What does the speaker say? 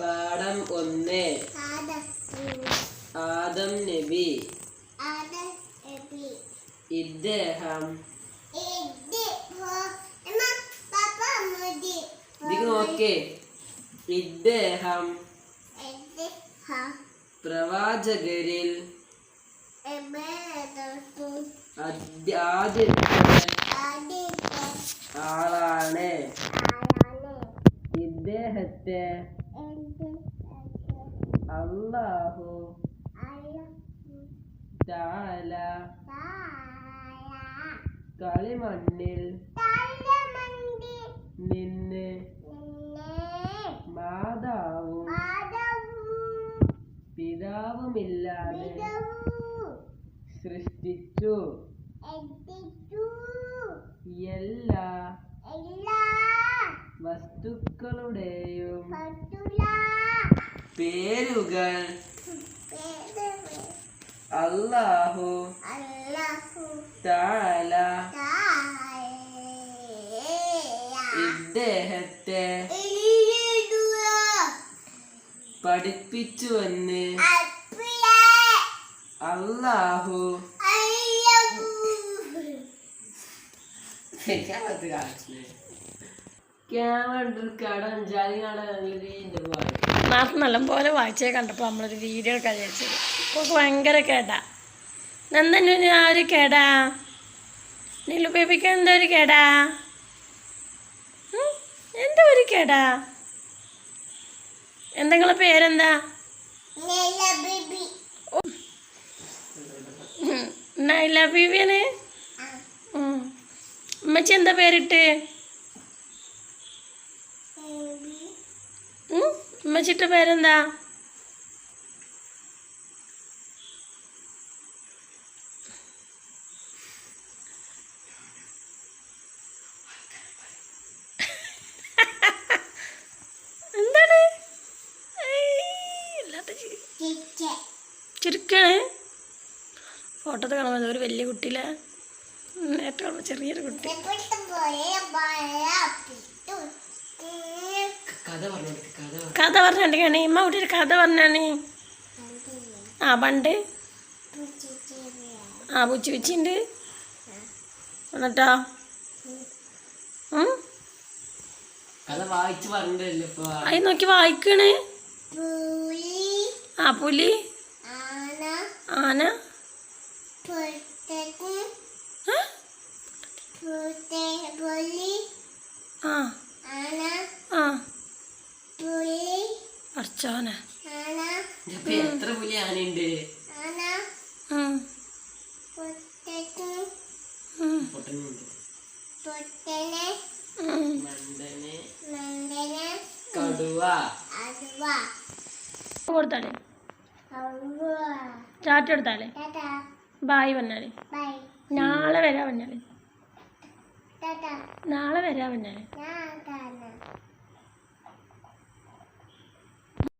പാഠം ഒന്ന്. ആദം നബി. ഇദ്ദേഹം. നോക്കേ ഇദ്ദേഹം പ്രവാചകരിൽ ആദ്യത്തെ ആളാണ്. ഇദ്ദേഹത്തെ അള്ളാഹു താല കളിമണ്ണിൽ നിന്ന് മാതാവും പിതാവുമില്ലാതെ സൃഷ്ടിച്ചു. പേരുകൾ അല്ലാഹു താല. ഇദ്ദേഹത്തെ പഠിപ്പിച്ചുവെന്ന് അള്ളാഹു മാസം നല്ലപോലെ വായിച്ചേ കണ്ടപ്പോൾ നമ്മളൊരു വീഡിയോ കഴിച്ചു അപ്പോൾ ഭയങ്കര കേടാ. നന്ദനു ആ ഒരു കേടാ. നീലു ബേബിക്ക് എന്താ ഒരു കേടാ? എന്തോ ഒരു കേടാ? എന്തെങ്കിലും പേരെന്താ. നൈല ബീബിയാണ്. ഉമ്മച്ചി എന്താ പേരിട്ട്? ഉമ്മച്ചിട്ട പേരെന്താ? എന്താണ്. ചുരുക്കാണ്. ഫോട്ടോത്തെ കാണുമ്പോൾ ഒരു വലിയ കുട്ടിയിലെ നേരത്തെ കാണുമ്പോൾ ചെറിയൊരു കുട്ടി. കഥ പറഞ്ഞു കഥ പറഞ്ഞു കണി ഇമ്മ കുട്ടി ഒരു കഥ പറഞ്ഞാണ്. ആ പണ്ട്. ആ പുച്ചി പുച്ചിണ്ട് എന്നിട്ടോ അത് നോക്കി വായിക്കണേ. ആ പുലി. ആന. ആ? ആ. ഇപ്പൊ എത്ര പുലി ആനയുണ്ട്? കൊടുത്താലേ? ചാറ്റ് എടുത്താലേ ബായ് പറഞ്ഞാലേ. നാളെ വരാ പറഞ്ഞാലേ. നാളെ വരാ പറഞ്ഞാലേ.